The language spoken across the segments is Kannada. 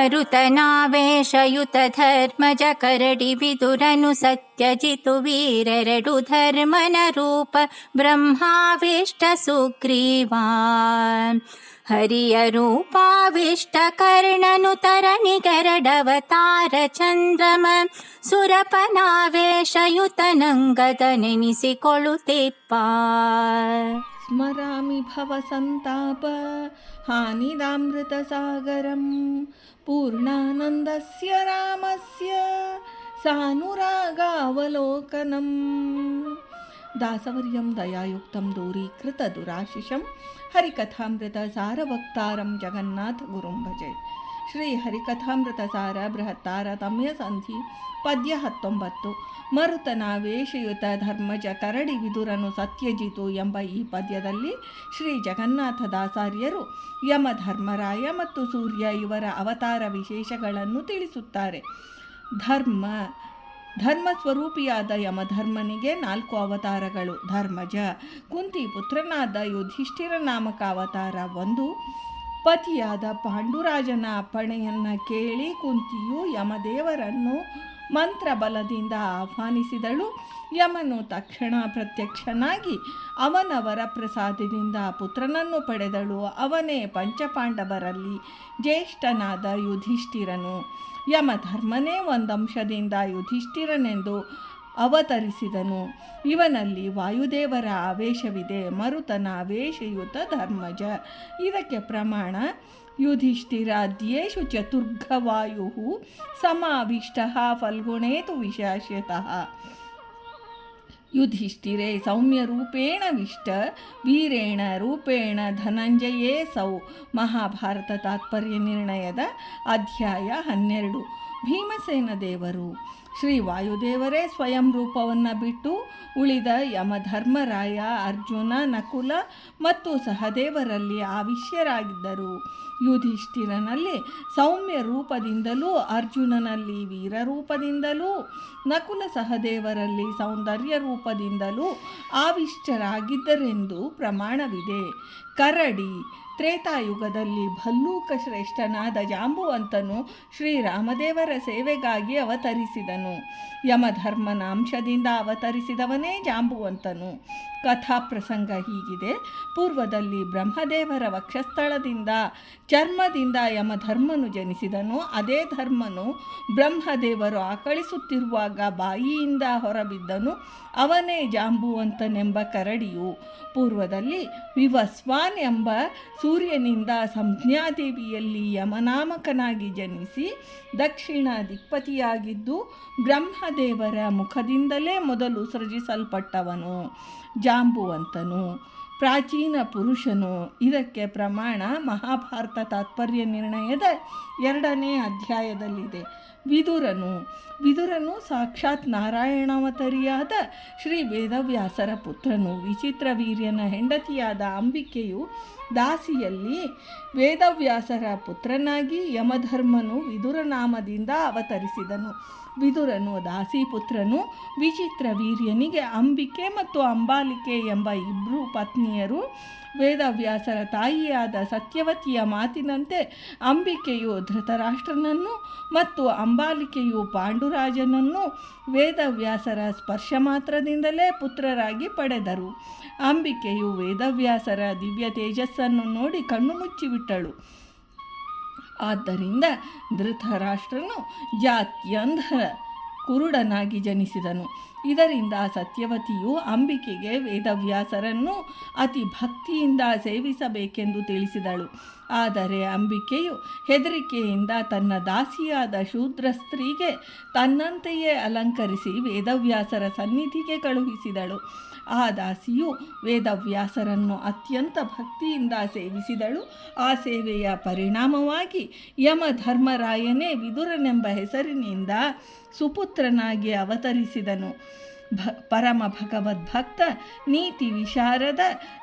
अरुतनावेशयुत विदुरनु सत्यजितु वीररडुधर्मनरूप ब्रह्माविष्ट सुग्रीवा हरियरूपाविष्टकर्णनुतरनिगरडवतार चन्द्रम सुरपनावेशयुतनङ्गदनेसि कोळु स्मरामि भवसन्ताप हानिदामृतसागरं पूर्णानन्दस्य रामस्य सानुरागावलोकनम् दासवर्यं दयायुक्तं दूरीकृतदुराशिषं हरिकथामृतसारवक्तारं जगन्नाथगुरुं भजे ಶ್ರೀ ಹರಿಕಥಾಮೃತ ಸಾರ ಬೃಹತ್ತಾರ ತಮ್ಯ ಸಂಧಿ, ಪದ್ಯ ಹತ್ತೊಂಬತ್ತು. ಮರುತನ ವೇಷಯುತ ಧರ್ಮಜ ಕರಡಿ ವಿದುರನು ಸತ್ಯಜಿತು ಎಂಬ ಈ ಪದ್ಯದಲ್ಲಿ ಶ್ರೀ ಜಗನ್ನಾಥ ದಾಸಾರ್ಯರು ಯಮ ಧರ್ಮರಾಯ ಮತ್ತು ಸೂರ್ಯ ಇವರ ಅವತಾರ ವಿಶೇಷಗಳನ್ನು ತಿಳಿಸುತ್ತಾರೆ. ಧರ್ಮ ಧರ್ಮ ಸ್ವರೂಪಿಯಾದ ಯಮಧರ್ಮನಿಗೆ ನಾಲ್ಕು ಅವತಾರಗಳು. ಧರ್ಮಜ, ಕುಂತಿ ಪುತ್ರನಾದ ಯುಧಿಷ್ಠಿರ ನಾಮಕ ಅವತಾರ ಒಂದು. ಪತಿಯಾದ ಪಾಂಡುರಾಜನ ಅಪ್ಪಣೆಯನ್ನು ಕೇಳಿ ಕುಂತಿಯು ಯಮದೇವರನ್ನು ಮಂತ್ರಬಲದಿಂದ ಆಹ್ವಾನಿಸಿದಳು. ಯಮನು ತಕ್ಷಣ ಪ್ರತ್ಯಕ್ಷನಾಗಿ ಅವನವರ ಪ್ರಸಾದದಿಂದ ಪುತ್ರನನ್ನು ಪಡೆದಳು. ಅವನೇ ಪಂಚಪಾಂಡವರಲ್ಲಿ ಜ್ಯೇಷ್ಠನಾದ ಯುಧಿಷ್ಠಿರನು. ಯಮಧರ್ಮನೇ ಒಂದಂಶದಿಂದ ಯುಧಿಷ್ಠಿರನೆಂದು ಅವತರಿಸಿದನು. ಇವನಲ್ಲಿ ವಾಯುದೇವರ ಆವೇಶವಿದೆ, ಮರುತನ ಆವೇಶಯುತ ಧರ್ಮಜ. ಇದಕ್ಕೆ ಪ್ರಮಾಣ ಯುಧಿಷ್ಠಿರಾದ್ಯೇಷು ಚತುರ್ಘವಾಯು ಸಮಾವಿಷ್ಟ ಫಲ್ಗುಣೇತು ವಿಶಾಶ್ಯತಃ. ಯುಧಿಷ್ಠಿರೇ, ಸೌಮ್ಯರೂಪೇಣ ವಿಷ್ಟ, ವೀರೇಣ ರೂಪೇಣ ಧನಂಜಯೇ ಸೌ. ಮಹಾಭಾರತ ತಾತ್ಪರ್ಯ ನಿರ್ಣಯದ ಅಧ್ಯಾಯ ಹನ್ನೆರಡು. ಭೀಮಸೇನ ದೇವರು. ಶ್ರೀ ವಾಯುದೇವರೇ ಸ್ವಯಂ ರೂಪವನ್ನು ಬಿಟ್ಟು ಉಳಿದ ಯಮಧರ್ಮರಾಯ ಅರ್ಜುನ, ನಕುಲ ಮತ್ತು ಸಹದೇವರಲ್ಲಿ ಆವಿಷ್ಯರಾಗಿದ್ದರು. ಯುಧಿಷ್ಠಿರನಲ್ಲಿ ಸೌಮ್ಯ ರೂಪದಿಂದಲೂ, ಅರ್ಜುನನಲ್ಲಿ ವೀರ ರೂಪದಿಂದಲೂ, ನಕುಲ ಸಹದೇವರಲ್ಲಿ ಸೌಂದರ್ಯ ರೂಪದಿಂದಲೂ ಆವಿಷ್ಟರಾಗಿದ್ದರೆಂದು ಪ್ರಮಾಣವಿದೆ. ಕರಡಿ ತ್ರೇತಾಯುಗದಲ್ಲಿ ಭಲ್ಲೂಕ ಶ್ರೇಷ್ಠನಾದ ಜಾಂಬುವಂತನು ಶ್ರೀರಾಮದೇವರ ಸೇವೆಗಾಗಿ ಅವತರಿಸಿದನು. ಯಮಧರ್ಮನ ಅಂಶದಿಂದ ಅವತರಿಸಿದವನೇ ಜಾಂಬುವಂತನು ಕಥಾ ಪ್ರಸಂಗ ಹೀಗಿದೆ. ಪೂರ್ವದಲ್ಲಿ ಬ್ರಹ್ಮದೇವರ ವಕ್ಷಸ್ಥಳದಿಂದ, ಚರ್ಮದಿಂದ ಯಮಧರ್ಮನು ಜನಿಸಿದನು. ಅದೇ ಧರ್ಮನು ಬ್ರಹ್ಮದೇವರು ಆಕಳಿಸುತ್ತಿರುವಾಗ ಬಾಯಿಯಿಂದ ಹೊರಬಿದ್ದನು. ಅವನೇ ಜಾಂಬುವಂತನೆಂಬ ಕರಡಿಯು. ಪೂರ್ವದಲ್ಲಿ ವಿವಸ್ವಾನ್ ಎಂಬ ಸೂರ್ಯನಿಂದ ಸಂಜ್ಞಾದೇವಿಯಲ್ಲಿ ಯಮನಾಮಕನಾಗಿ ಜನಿಸಿ ದಕ್ಷಿಣ ದಿಕ್ಪತಿಯಾಗಿದ್ದು ಬ್ರಹ್ಮದೇವರ ಮುಖದಿಂದಲೇ ಮೊದಲು ಸೃಜಿಸಲ್ಪಟ್ಟವನು ಜಾಂಬುವಂತನು. ಪ್ರಾಚೀನ ಪುರುಷನು. ಇದಕ್ಕೆ ಪ್ರಮಾಣ ಮಹಾಭಾರತ ತಾತ್ಪರ್ಯ ನಿರ್ಣಯದ ಎರಡನೇ ಅಧ್ಯಾಯದಲ್ಲಿದೆ. ವಿದುರನು. ವಿದುರನು ಸಾಕ್ಷಾತ್ ನಾರಾಯಣಾವತರಿಯಾದ ಶ್ರೀ ವೇದವ್ಯಾಸರ ಪುತ್ರನು. ವಿಚಿತ್ರ ವೀರ್ಯನ ಹೆಂಡತಿಯಾದ ಅಂಬಿಕೆಯು ದಾಸಿಯಲ್ಲಿ ವೇದವ್ಯಾಸರ ಪುತ್ರನಾಗಿ ಯಮಧರ್ಮನು ವಿದುರನಾಮದಿಂದ ಅವತರಿಸಿದನು. ವಿದುರನು, ದಾಸಿಪುತ್ರನು, ವಿಚಿತ್ರ ವೀರ್ಯನಿಗೆ ಅಂಬಿಕೆ ಮತ್ತು ಅಂಬಾಲಿಕೆ ಎಂಬ ಇಬ್ಬರು ಪತ್ನಿಯರು, ವೇದವ್ಯಾಸರ ತಾಯಿಯಾದ ಸತ್ಯವತಿಯ ಮಾತಿನಂತೆ ಅಂಬಿಕೆಯು ಧೃತರಾಷ್ಟ್ರನನ್ನು ಮತ್ತು ಅಂಬಾಲಿಕೆಯು ಪಾಂಡುರಾಜನನ್ನು ವೇದವ್ಯಾಸರ ಸ್ಪರ್ಶ ಮಾತ್ರದಿಂದಲೇ ಪುತ್ರರಾಗಿ ಪಡೆದರು. ಅಂಬಿಕೆಯು ವೇದವ್ಯಾಸರ ದಿವ್ಯ ತೇಜಸ್ಸನ್ನು ನೋಡಿ ಕಣ್ಣು ಮುಚ್ಚಿಬಿಟ್ಟಳು. ಆದ್ದರಿಂದ ಧೃತರಾಷ್ಟ್ರನು ಜಾತ್ಯಂಧ ಕುರುಡನಾಗಿ ಜನಿಸಿದನು. ಇದರಿಂದ ಸತ್ಯವತಿಯು ಅಂಬಿಕೆಗೆ ವೇದವ್ಯಾಸರನ್ನು ಅತಿ ಭಕ್ತಿಯಿಂದ ಸೇವಿಸಬೇಕೆಂದು ತಿಳಿಸಿದಳು. ಆದರೆ ಅಂಬಿಕೆಯು ಹೆದರಿಕೆಯಿಂದ ತನ್ನ ದಾಸಿಯಾದ ಶೂದ್ರ ಸ್ತ್ರೀಗೆ ತನ್ನಂತೆಯೇ ಅಲಂಕರಿಸಿ ವೇದವ್ಯಾಸರ ಸನ್ನಿಧಿಗೆ ಕಳುಹಿಸಿದಳು. ಆ ದಾಸಿಯು ವೇದವ್ಯಾಸರನ್ನು ಅತ್ಯಂತ ಭಕ್ತಿಯಿಂದ ಸೇವಿಸಿದಳು. ಆ ಸೇವೆಯ ಪರಿಣಾಮವಾಗಿ ಯಮಧರ್ಮರಾಯನೇ ವಿದುರನೆಂಬ ಹೆಸರಿನಿಂದ ಸುಪುತ್ರನಾಗಿ ಅವತರಿಸಿದನು. ಭ, ಪರಮ ಭಗವದ್ಭಕ್ತ ನೀತಿ ವಿಶಾರದ,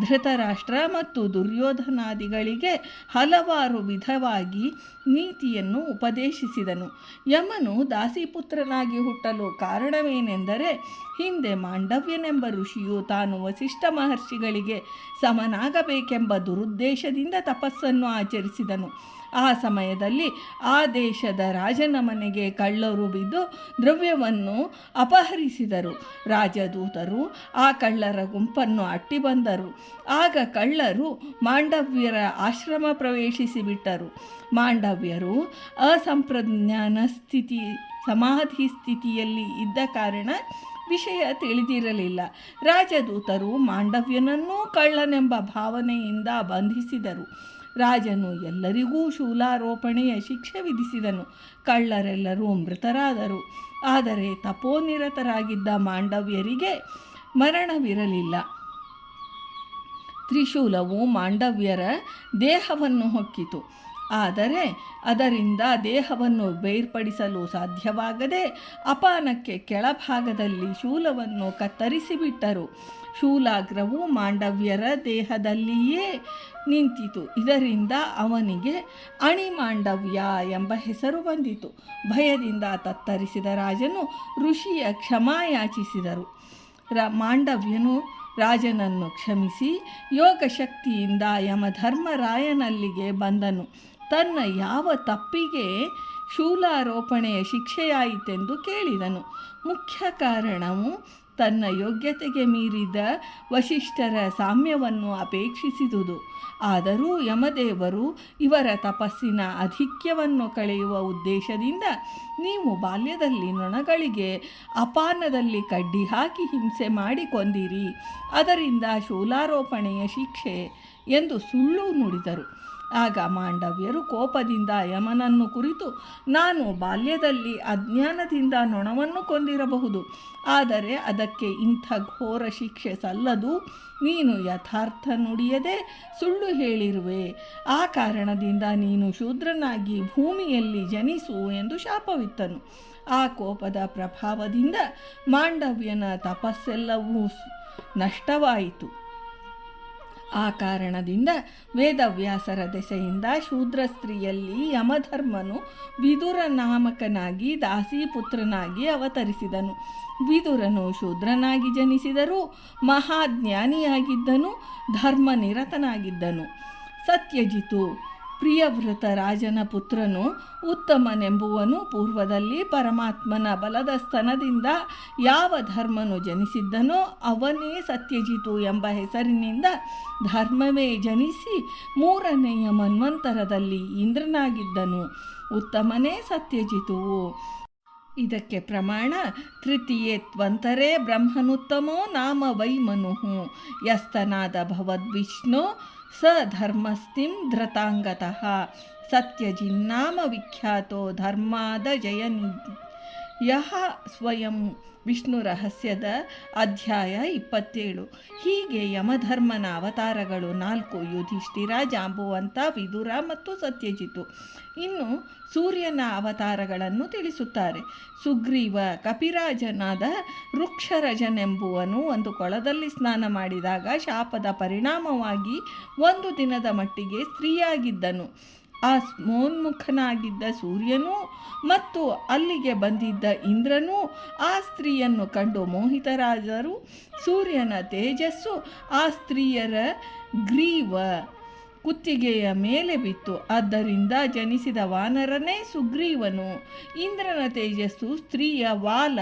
ಧೃತರಾಷ್ಟ್ರ ಮತ್ತು ದುರ್ಯೋಧನಾದಿಗಳಿಗೆ ಹಲವಾರು ವಿಧವಾಗಿ ನೀತಿಯನ್ನು ಉಪದೇಶಿಸಿದನು. ಯಮನು ದಾಸಿಪುತ್ರನಾಗಿ ಹುಟ್ಟಲು ಕಾರಣವೇನೆಂದರೆ, ಹಿಂದೆ ಮಾಂಡವ್ಯನೆಂಬ ಋಷಿಯು ತಾನು ವಸಿಷ್ಠ ಮಹರ್ಷಿಗಳಿಗೆ ಸಮನಾಗಬೇಕೆಂಬ ದುರುದ್ದೇಶದಿಂದ ತಪಸ್ಸನ್ನು ಆಚರಿಸಿದನು. ಆ ಸಮಯದಲ್ಲಿ ಆ ದೇಶದ ರಾಜನ ಮನೆಗೆ ಕಳ್ಳರು ಬಿದ್ದು ದ್ರವ್ಯವನ್ನು ಅಪಹರಿಸಿದರು. ರಾಜದೂತರು ಆ ಕಳ್ಳರ ಗುಂಪನ್ನು ಅಟ್ಟಿ ಬಂದರು. ಆಗ ಕಳ್ಳರು ಮಾಂಡವ್ಯರ ಆಶ್ರಮ ಪ್ರವೇಶಿಸಿಬಿಟ್ಟರು ಮಾಂಡವ್ಯರು ಅಸಂಪ್ರಜ್ಞಾನ ಸ್ಥಿತಿ, ಸಮಾಧಿ ಸ್ಥಿತಿಯಲ್ಲಿ ಇದ್ದ ಕಾರಣ ವಿಷಯ ತಿಳಿದಿರಲಿಲ್ಲ. ರಾಜದೂತರು ಮಾಂಡವ್ಯನನ್ನೂ ಕಳ್ಳನೆಂಬ ಭಾವನೆಯಿಂದ ಬಂಧಿಸಿದರು. ರಾಜನು ಎಲ್ಲರಿಗೂ ಶೂಲಾರೋಪಣೆಯ ಶಿಕ್ಷೆ ವಿಧಿಸಿದನು. ಕಳ್ಳರೆಲ್ಲರೂ ಮೃತರಾದರು. ಆದರೆ ತಪೋನಿರತರಾಗಿದ್ದ ಮಾಂಡವ್ಯರಿಗೆ ಮರಣವಿರಲಿಲ್ಲ. ತ್ರಿಶೂಲವು ಮಾಂಡವ್ಯರ ದೇಹವನ್ನು ಹೊಕ್ಕಿತು. ಆದರೆ ಅದರಿಂದ ದೇಹವನ್ನು ಬೇರ್ಪಡಿಸಲು ಸಾಧ್ಯವಾಗದೆ ಅಪಾನಕ್ಕೆ ಕೆಳಭಾಗದಲ್ಲಿ ಶೂಲವನ್ನು ಕತ್ತರಿಸಿಬಿಟ್ಟರು. ಶೂಲಾಗ್ರವು ಮಾಂಡವ್ಯರ ದೇಹದಲ್ಲಿಯೇ ನಿಂತಿತು. ಇದರಿಂದ ಅವನಿಗೆ ಅಣಿಮಾಂಡವ್ಯ ಎಂಬ ಹೆಸರು ಬಂದಿತು. ಭಯದಿಂದ ತತ್ತರಿಸಿದ ರಾಜನು ಋಷಿಯ ಕ್ಷಮಾಯಾಚಿಸಿದರು ರ ಮಾಂಡವ್ಯನು ರಾಜನನ್ನು ಕ್ಷಮಿಸಿ ಯೋಗಶಕ್ತಿಯಿಂದ ಯಮಧರ್ಮರಾಯನಲ್ಲಿಗೆ ಬಂದನು. ತನ್ನ ಯಾವ ತಪ್ಪಿಗೆ ಶೂಲಾರೋಪಣೆಯ ಶಿಕ್ಷೆಯಾಯಿತೆಂದು ಕೇಳಿದನು. ಮುಖ್ಯ ಕಾರಣವು ತನ್ನ ಯೋಗ್ಯತೆಗೆ ಮೀರಿದ ವಶಿಷ್ಠರ ಸಾಮ್ಯವನ್ನು ಅಪೇಕ್ಷಿಸಿದುದು. ಆದರೂ ಯಮದೇವರು ಇವರ ತಪಸ್ಸಿನ ಅಧಿಕ್ಯವನ್ನು ಕಳೆಯುವ ಉದ್ದೇಶದಿಂದ ನೀವು ಬಾಲ್ಯದಲ್ಲಿ ನೊಣಗಳಿಗೆ ಅಪಾನದಲ್ಲಿ ಕಡ್ಡಿ ಹಾಕಿ ಹಿಂಸೆ ಮಾಡಿ ಕೊಂದಿರಿ ಅದರಿಂದ ಶೂಲಾರೋಪಣೆಯ ಶಿಕ್ಷೆ ಎಂದು ಸುಳ್ಳು ನುಡಿದರು. ಆಗ ಮಾಂಡವ್ಯರು ಕೋಪದಿಂದ ಯಮನನ್ನು ಕುರಿತು, ನಾನು ಬಾಲ್ಯದಲ್ಲಿ ಅಜ್ಞಾನದಿಂದ ನೊಣವನ್ನು ಕೊಂದಿರಬಹುದು, ಆದರೆ ಅದಕ್ಕೆ ಇಂಥ ಘೋರ ಶಿಕ್ಷೆ ಸಲ್ಲದು, ನೀನು ಯಥಾರ್ಥ ನುಡಿಯದೆ ಸುಳ್ಳು ಹೇಳಿರುವೆ. ಆ ಕಾರಣದಿಂದ ನೀನು ಶೂದ್ರನಾಗಿ ಭೂಮಿಯಲ್ಲಿ ಜನಿಸು ಎಂದು ಶಾಪವಿತ್ತನು. ಆ ಕೋಪದ ಪ್ರಭಾವದಿಂದ ಮಾಂಡವ್ಯನ ತಪಸ್ಸೆಲ್ಲವೂ ನಷ್ಟವಾಯಿತು. ಆ ಕಾರಣದಿಂದ ವೇದವ್ಯಾಸರ ದೆಸೆಯಿಂದ ಶೂದ್ರ ಸ್ತ್ರೀಯಲ್ಲಿ ಯಮಧರ್ಮನು ವಿದುರ ನಾಮಕನಾಗಿ ದಾಸಿಪುತ್ರನಾಗಿ ಅವತರಿಸಿದನು. ವಿದುರನು ಶೂದ್ರನಾಗಿ ಜನಿಸಿದರೂ ಮಹಾಜ್ಞಾನಿಯಾಗಿದ್ದನು, ಧರ್ಮನಿರತನಾಗಿದ್ದನು. ಸತ್ಯಜಿತು ಪ್ರಿಯವೃತ ರಾಜನ ಪುತ್ರನು ಉತ್ತಮನೆಂಬುವನು ಪೂರ್ವದಲ್ಲಿ ಪರಮಾತ್ಮನ ಬಲದ ಸ್ತನದಿಂದ ಯಾವ ಧರ್ಮನು ಜನಿಸಿದ್ದನೋ ಅವನೇ ಸತ್ಯಜಿತು ಎಂಬ ಹೆಸರಿನಿಂದ ಧರ್ಮವೇ ಜನಿಸಿ ಮೂರನೆಯ ಮನ್ವಂತರದಲ್ಲಿ ಇಂದ್ರನಾಗಿದ್ದನು. ಉತ್ತಮನೇ ಸತ್ಯಜಿತುವು. ಇದಕ್ಕೆ ಪ್ರಮಾಣ ತೃತೀಯೇ ತ್ವಂತರೇ ಬ್ರಹ್ಮನುತ್ತಮೋ ನಾಮ ವೈ ಮನುಹು ಯಸ್ತನಾದ ಭವದ್ವಿಷ್ಣು स धर्मस्तिं धृताङ्गतः। सत्यजिन्नाम विख्यातो धर्मादजयनि। यः स्वयं ವಿಷ್ಣು ರಹಸ್ಯದ ಅಧ್ಯಾಯ ಇಪ್ಪತ್ತೇಳು. ಹೀಗೆ ಯಮಧರ್ಮನ ಅವತಾರಗಳು ನಾಲ್ಕು, ಯುಧಿಷ್ಠಿರ, ಜಾಂಬುವಂತ, ವಿದುರ ಮತ್ತು ಸತ್ಯಜಿತು ಇನ್ನು ಸೂರ್ಯನ ಅವತಾರಗಳನ್ನು ತಿಳಿಸುತ್ತಾರೆ. ಸುಗ್ರೀವ ಕಪಿರಾಜನಾದ ವೃಕ್ಷರಜನೆಂಬುವನು ಒಂದು ಕೊಳದಲ್ಲಿ ಸ್ನಾನ ಮಾಡಿದಾಗ ಶಾಪದ ಪರಿಣಾಮವಾಗಿ ಒಂದು ದಿನದ ಮಟ್ಟಿಗೆ ಸ್ತ್ರೀಯಾಗಿದ್ದನು. ಆ ಸ್ಮೋನ್ಮುಖನಾಗಿದ್ದ ಸೂರ್ಯನೂ ಮತ್ತು ಅಲ್ಲಿಗೆ ಬಂದಿದ್ದ ಇಂದ್ರನೂ ಆ ಸ್ತ್ರೀಯನ್ನು ಕಂಡು ಮೋಹಿತರಾದರು. ಸೂರ್ಯನ ತೇಜಸ್ಸು ಆ ಸ್ತ್ರೀಯರ ಗ್ರೀವ ಕುತ್ತಿಗೆಯ ಮೇಲೆ ಬಿತ್ತು. ಆದ್ದರಿಂದ ಜನಿಸಿದ ವಾನರನೇ ಸುಗ್ರೀವನು. ಇಂದ್ರನ ತೇಜಸ್ಸು ಸ್ತ್ರೀಯ ವಾಲ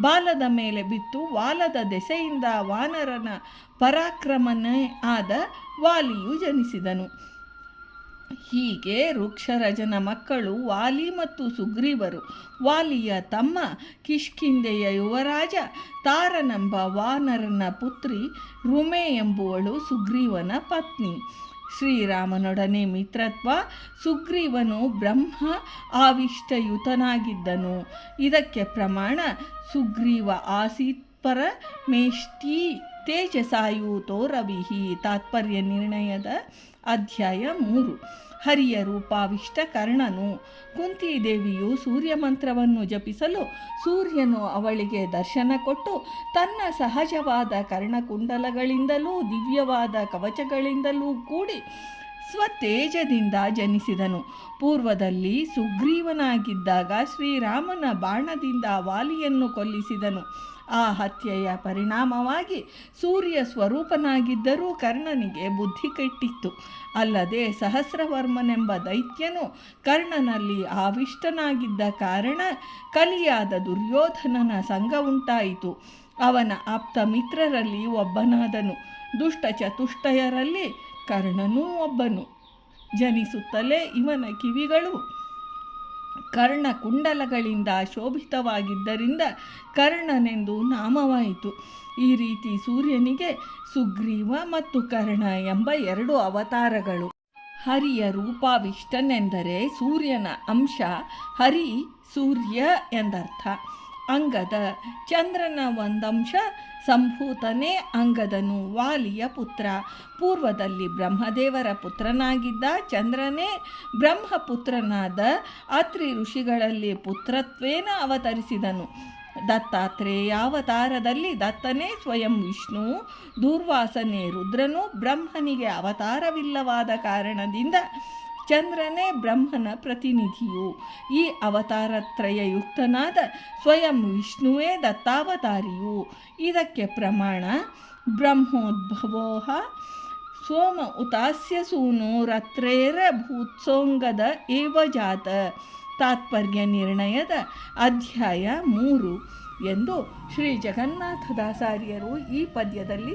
ಬಾಲದ ಮೇಲೆ ಬಿತ್ತು. ವಾಲದ ದೆಸೆಯಿಂದ ವಾನರನ ಪರಾಕ್ರಮನೇ ಆದ ವಾಲಿಯು ಜನಿಸಿದನು. ಹೀಗೆ ವೃಕ್ಷರಜನ ಮಕ್ಕಳು ವಾಲಿ ಮತ್ತು ಸುಗ್ರೀವರು. ವಾಲಿಯ ತಮ್ಮ ಕಿಷ್ಕಿಂದೆಯ ಯುವರಾಜ, ತಾರನೆಂಬ ವಾನರನ ಪುತ್ರಿ ರುಮೆ ಎಂಬುವಳು ಸುಗ್ರೀವನ ಪತ್ನಿ. ಶ್ರೀರಾಮನೊಡನೆ ಮಿತ್ರತ್ವ, ಸುಗ್ರೀವನು ಬ್ರಹ್ಮ ಆವಿಷ್ಟಯುತನಾಗಿದ್ದನು. ಇದಕ್ಕೆ ಪ್ರಮಾಣ ಸುಗ್ರೀವ ಆಸೀತ್ಪರ ಮೇಷ್ಟಿ ತೇಜಸಾಯುತೋ ರವಿಹಿ ತಾತ್ಪರ್ಯ ನಿರ್ಣಯದ ಅಧ್ಯಾಯ ಮೂರು. ಹರಿಯ ರೂಪಾವಿಷ್ಟ ಕರ್ಣನು ಕುಂತಿದೇವಿಯು ಸೂರ್ಯ ಮಂತ್ರವನ್ನು ಜಪಿಸಲು ಸೂರ್ಯನು ಅವಳಿಗೆ ದರ್ಶನ ಕೊಟ್ಟು ತನ್ನ ಸಹಜವಾದ ಕರ್ಣಕುಂಡಲಗಳಿಂದಲೂ ದಿವ್ಯವಾದ ಕವಚಗಳಿಂದಲೂ ಕೂಡಿ ಸ್ವತೇಜದಿಂದ ಜನಿಸಿದನು. ಪೂರ್ವದಲ್ಲಿ ಸುಗ್ರೀವನಾಗಿದ್ದಾಗ ಶ್ರೀರಾಮನ ಬಾಣದಿಂದ ವಾಲಿಯನ್ನು ಕೊಲ್ಲಿಸಿದನು. ಆ ಹತ್ಯೆಯ ಪರಿಣಾಮವಾಗಿ ಸೂರ್ಯ ಸ್ವರೂಪನಾಗಿದ್ದರೂ ಕರ್ಣನಿಗೆ ಬುದ್ಧಿ ಕೆಟ್ಟಿತ್ತು. ಅಲ್ಲದೆ ಸಹಸ್ರವರ್ಮನೆಂಬ ದೈತ್ಯನು ಕರ್ಣನಲ್ಲಿ ಆವಿಷ್ಟನಾಗಿದ್ದ ಕಾರಣ ಕಲಿಯಾದ ದುರ್ಯೋಧನನ ಸಂಘ ಉಂಟಾಯಿತು. ಅವನ ಆಪ್ತ ಮಿತ್ರರಲ್ಲಿ ಒಬ್ಬನಾದನು. ದುಷ್ಟ ಚತುಷ್ಟಯರಲ್ಲಿ ಕರ್ಣನೂ ಒಬ್ಬನು. ಜನಿಸುತ್ತಲೇ ಇವನ ಕಿವಿಗಳು ಕರ್ಣ ಕುಂಡಲಗಳಿಂದ ಶೋಭಿತವಾಗಿದ್ದರಿಂದ ಕರ್ಣನೆಂದು ನಾಮವಾಯಿತು. ಈ ರೀತಿ ಸೂರ್ಯನಿಗೆ ಸುಗ್ರೀವ ಮತ್ತು ಕರ್ಣ ಎಂಬ ಎರಡು ಅವತಾರಗಳು. ಹರಿಯ ರೂಪಾವಿಷ್ಟನೆಂದರೆ ಸೂರ್ಯನ ಅಂಶ ಹರಿ ಸೂರ್ಯ ಎಂದರ್ಥ. ಅಂಗದ ಚಂದ್ರನ ಒಂದಂಶ, ಸಂಭೂತನೇ ಅಂಗದನು ವಾಲಿಯ ಪುತ್ರ. ಪೂರ್ವದಲ್ಲಿ ಬ್ರಹ್ಮದೇವರ ಪುತ್ರನಾಗಿದ್ದ ಚಂದ್ರನೇ ಬ್ರಹ್ಮಪುತ್ರನಾದ ಅತ್ರಿ ಋಷಿಗಳಲ್ಲಿ ಪುತ್ರತ್ವೇನ ಅವತರಿಸಿದನು. ದತ್ತಾತ್ರೇಯಾವತಾರದಲ್ಲಿ ದತ್ತನೇ ಸ್ವಯಂ ವಿಷ್ಣು, ದೂರ್ವಾಸನೆ ರುದ್ರನು ಬ್ರಹ್ಮನಿಗೆ ಅವತಾರವಿಲ್ಲವಾದ ಕಾರಣದಿಂದ ಚಂದ್ರನೇ ಬ್ರಹ್ಮನ ಪ್ರತಿನಿಧಿಯು. ಈ ಅವತಾರತ್ರಯಯುಕ್ತನಾದ ಸ್ವಯಂ ವಿಷ್ಣುವೇ ದತ್ತಾವತಾರಿಯು. ಇದಕ್ಕೆ ಪ್ರಮಾಣ ಬ್ರಹ್ಮೋದ್ಭವೋಹ ಸೋಮ ಉತಾಸ್ಯ ಸೂನು ರತ್ರೇರ ಭೂತ್ಸೋಂಗದ ಏವ ಜಾತ. ತಾತ್ಪರ್ಯ ನಿರ್ಣಯದ ಅಧ್ಯಾಯ ಮೂರು. ಎಂದು ಶ್ರೀ ಜಗನ್ನಾಥದಾಸಾರ್ಯರು ಈ ಪದ್ಯದಲ್ಲಿ